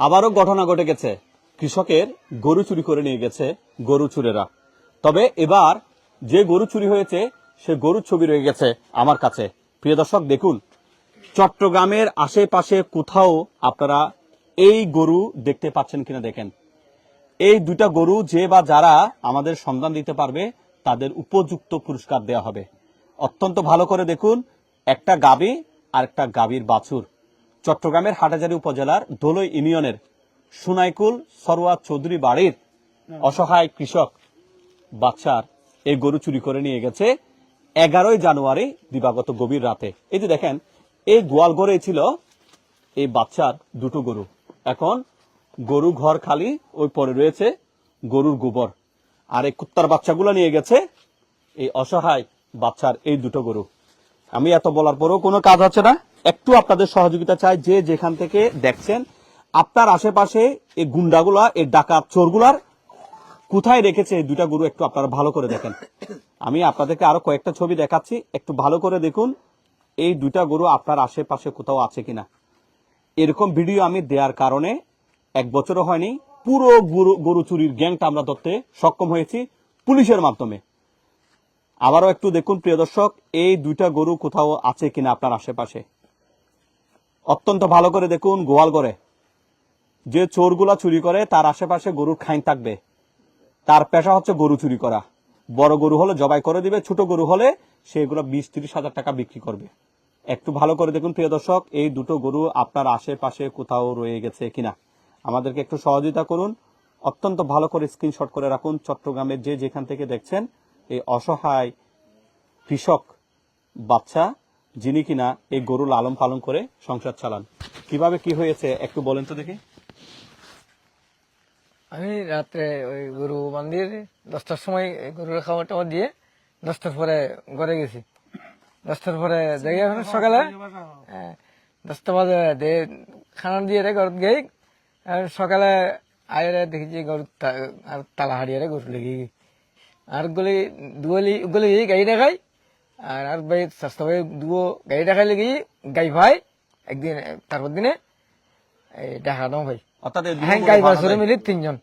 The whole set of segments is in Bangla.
আবারও ঘটনা ঘটে গেছে। কৃষকের গরু চুরি করে নিয়ে গেছে গরু চুরেরা। তবে এবার যে গরু চুরি হয়েছে, সে গরুর ছবি রয়ে গেছে আমার কাছে। প্রিয় দর্শক, দেখুন, চট্টগ্রামের আশেপাশে কোথাও আপনারা এই গরু দেখতে পাচ্ছেন কিনা দেখেন। এই দুটা গরু যে বা যারা আমাদের সন্ধান দিতে পারবে, তাদের উপযুক্ত পুরস্কার দেওয়া হবে। অত্যন্ত ভালো করে দেখুন, একটা গাবি আর একটা গাবির বাছুর। চট্টগ্রামের হাটাজারি উপজেলার দোলই ইউনিয়নের সুনাইকুল সরোয়া চৌধুরী বাড়ির অসহায় কৃষক বাচ্চার এই গরু চুরি করে নিয়ে গেছে এগারোই জানুয়ারি দিবাগত গভীর রাতে। এই যে দেখেন, এই গোয়াল ঘরে ছিল এই বাচ্চার দুটো গরু। এখন গরু ঘর খালি, ওই পরে রয়েছে গরুর গোবর। আর এই কুত্তার বাচ্চাগুলো নিয়ে গেছে এই অসহায় বাচ্চার এই দুটো গরু। আমি এত বলার পরেও কোনো কাজ হচ্ছে না। একটু আপনাদের সহযোগিতা চাই, যে যেখান থেকে দেখছেন, আপনার আশেপাশে এই গুন্ডাগুলা, এই ডাকাত চোরগুলার কোথায় রেখেছে দুটা গরু একটু আপনারা ভালো করে দেখেন। আমি আপনাদেরকে আরও কয়েকটা ছবি দেখাচ্ছি, একটু ভালো করে দেখুন এই দুটা গরু আপনার আশেপাশে কোথাও আছে কিনা। এরকম ভিডিও আমি দেওয়ার কারণে এক বছরও হয়নি, পুরো গরু গরু চুরির গ্যাংটা আমরা ধরতে সক্ষম হয়েছি পুলিশের মাধ্যমে। আবারও একটু দেখুন, প্রিয় দর্শক, এই দুইটা গরু কোথাও আছে কিনা আপনার আশেপাশে? অত্যন্ত ভালো করে দেখুন গোয়াল করে যে চোরগুলা চুরি করে, তার আশেপাশে গরুর খাইন থাকবে। তার পেশা হচ্ছে গরু চুরি করা। বড় গরু হলে জবাই করে দিবে, ছোট গরু হলে সেগুলো বিশ তিরিশ হাজার টাকা বিক্রি করবে। একটু ভালো করে দেখুন, প্রিয় দর্শক, এই দুটো গরু আপনার আশেপাশে কোথাও রয়ে গেছে কিনা? আমাদেরকে একটু সহযোগিতা করুন। অত্যন্ত ভালো করে স্ক্রিনশট করে রাখুন, চট্টগ্রামের যে যেখান থেকে দেখছেন এই অসহায় কৃষক বাচ্চা যিনি কিনা এই গরু লালন পালন করে সংসার চালান। কীভাবে কি হয়েছে একটু বলেন তো দেখি। আমি রাত্রে ওই গরু মন্দির দশটার সময় গরুর খাবার টাবার দিয়ে দশটার পরে ঘরে গেছি। দশটার পরে দেখে সকালে হ্যাঁ, দশটা বাজে দে খানা দিয়ে রে ঘরত গেই সকালে আয়রে দেখেছি গরু আর তালা হারিয়ে রে গরু লেগে গেই। আর গলি গলি গাড়ি দেখাই। আর আর ভাই সস্তা ভাই দুও গাড়ি দেখাই লেগে। গাই ভাই একদিন তারপর দিনে এই দেখা ভাই। অর্থাৎ হ্যাঁ গাই বাছুরে মিলে তিনজন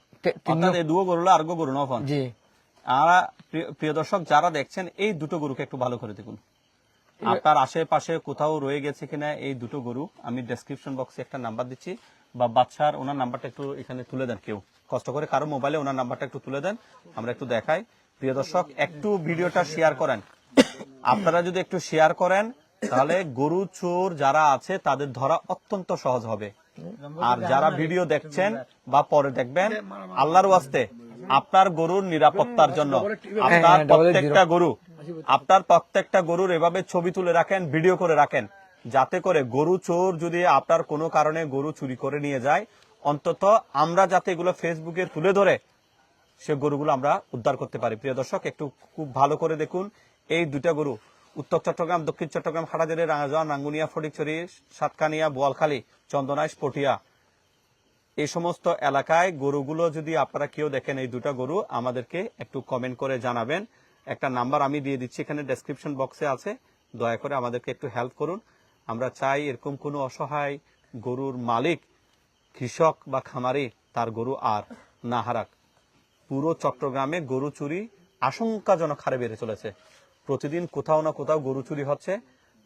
অর্থাৎ এই গরু হলো আর্গ গরু নফন জি। আর প্রিয়- প্রিয় দর্শক যারা দেখছেন এই দুটো গরুকে একটু ভালো করে দেখুন। আপনার আশেপাশে কোথাও রয়ে গেছে কিনা এই দুটো গরু আমি ডেসক্রিপশন বক্সে একটা নাম্বার দিচ্ছি। বা বাচ্চার ওনার নাম্বারটা একটু এখানে তুলে দেন কেউ। কষ্ট করে কারও মোবাইলে ওনার নাম্বারটা একটু তুলে দেন আমরা একটু দেখাই। প্রিয় দর্শক একটু ভিডিওটা শেয়ার করেন আপনারা যদি একটু শেয়ার করেন তাহলে গরু চোর যারা আছে তাদের ধরা অত্যন্ত সহজ হবে আর যারা ভিডিও দেখছেন বা পরে দেখবেন আল্লাহর ওয়াস্তে আপনার গরুর নিরাপত্তার জন্য আপনার হ্যাঁ। প্রত্যেকটা গরু আপনার প্রত্যেকটা গরুর এভাবে ছবি তুলে রাখেন ভিডিও করে রাখেন যাতে করে গরু চোর যদি আপনার কোনো কারণে গরু চুরি করে নিয়ে যায় অন্তত আমরা যাতে এগুলো ফেসবুকে তুলে ধরে সে গরুগুলো আমরা উদ্ধার করতে পারি। প্রিয় দর্শক, একটু খুব ভালো করে দেখুন। এই দুটা গরু, উত্তর চট্টগ্রাম, দক্ষিণ চট্টগ্রাম, হাটাজারি রাঙাজোয়া রাঙ্গুনিয়া, ফটিকছড়ি, সাতকানিয়া, বোয়ালখালী, চন্দনাইশ, পটিয়া। এই সমস্ত এলাকায় গরুগুলো যদি আপনারা কেউ দেখেন, এই দুটা গরু, আমাদেরকে একটু কমেন্ট করে জানাবেন। একটা নাম্বার আমি দিয়ে দিচ্ছি, এখানে ডেসক্রিপশন বক্সে আছে। দয়া করে আমাদেরকে একটু হেল্প করুন। আমরা চাই এরকম কোনো অসহায় গরুর মালিক, কৃষক বা খামারি, তার গরু আর না হারাক। পুরো চট্টগ্রামে গরু চুরি আশঙ্কাজনক হারে বেড়ে চলেছে। প্রতিদিন কোথাও না কোথাও গরু চুরি হচ্ছে।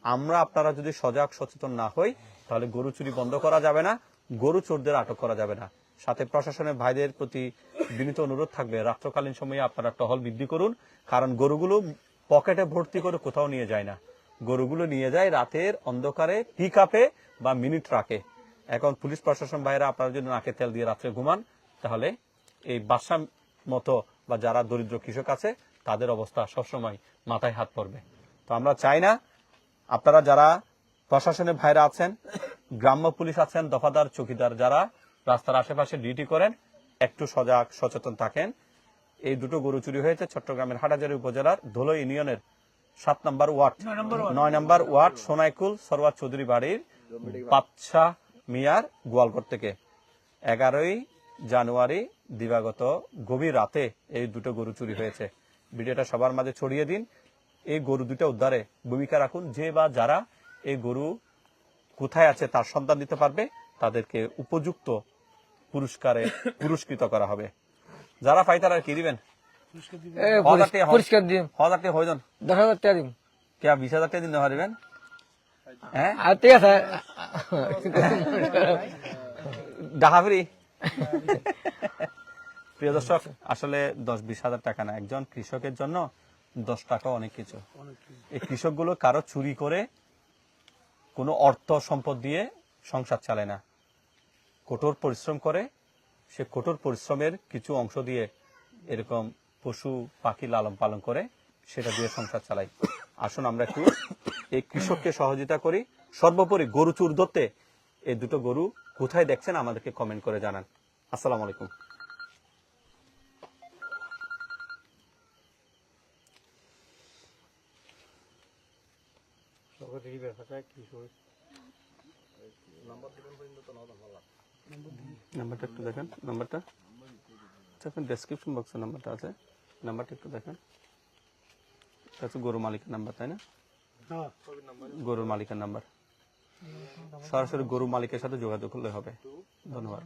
আমরা আপনারা যদি সজাগ, সচেতন না হই, তাহলে গরু চুরি বন্ধ করা যাবে না, গরু চোরদের আটক করা যাবে না। সাথে প্রশাসনের ভাইদের প্রতি বিনীত অনুরোধ থাকবে, রাত্রকালীন সময়ে আপনারা টহল বৃদ্ধি করুন, কারণ গরুগুলো পকেটে ভর্তি করে কোথাও নিয়ে যায় না। গরুগুলো নিয়ে যায় রাতের অন্ধকারে পিক আপে বা মিনি ট্রাকে এখন পুলিশ প্রশাসন ভাইরা আপনারা যদি নাকে তেল দিয়ে রাত্রে ঘুমান, তাহলে এই বাসা মতো বা যারা দরিদ্র কৃষক আছে তাদের অবস্থা সবসময় মাথায় হাত পড়বে। তো আমরা চাই না আপনারা যারা প্রশাসনের ভাইরা আছেন গ্রাম্য পুলিশ আছেন দফাদার চৌকিদার যারা রাস্তার আশেপাশে ডিউটি করেন একটু সজাগ সচেতন থাকেন। এই দুটো গরু চুরি হয়েছে চট্টগ্রামের হাটাজারি উপজেলার ধুলো ইউনিয়নের সাত নম্বর ওয়ার্ড। নয় নম্বর ওয়ার্ড। সোনাইকুল সরওয়ার চৌধুরী বাড়ির বাচ্চা মিয়ার গোয়ালঘর থেকে। এগারোই জানুয়ারি দিবাগত গভীর রাতে এই দুটো গরু চুরি হয়েছে। ভিডিওটা সবার মাঝে ছড়িয়ে দিন। এই গরু দুটো উদ্ধারে ভূমিকা রাখুন। যে বা যারা এই গরু কোথায় আছে তার সন্ধান দিতে পারবে। তাদেরকে উপযুক্ত পুরস্কারে পুরস্কৃত করা হবে। যারা পাই তারা কি দিবেন? টাকা হয়। হাজার টাকা হয়ে যান। দশ হাজার টাকা দিম। কে বিশ হাজার টাকা দিন হ্যাঁ আর ঠিক আছে। ডাহা ফ্রি। প্রিয় দর্শক আসলে দশ বিশ হাজার টাকা না একজন কৃষকের জন্য দশ টাকা অনেক কিছু। এই কৃষকগুলো কারও চুরি করে কোনো অর্থ সম্পদ দিয়ে সংসার চালায় না। কঠোর পরিশ্রম করে সে কঠোর পরিশ্রমের কিছু অংশ দিয়ে এরকম পশু পাখি লালন পালন করে সেটা দিয়ে সংসার চালাই আসুন আমরা একটু এই কৃষককে সহযোগিতা করি। সর্বোপরি গরু চুর ধরতে এই দুটো গরু কোথায় দেখছেন আমাদেরকে কমেন্ট করে জানান। আসসালামু আলাইকুম। নাম্বারটা একটু দেখেন নাম্বারটা। আচ্ছা আপনার ডেসক্রিপশন বক্সে নাম্বারটা আছে। নাম্বারটা একটু দেখেন। গরু মালিকের নাম্বার তাই না? গরুর মালিকের নাম্বার। সরাসরি গরু মালিকের সাথে যোগাযোগ করলে হবে। ধন্যবাদ।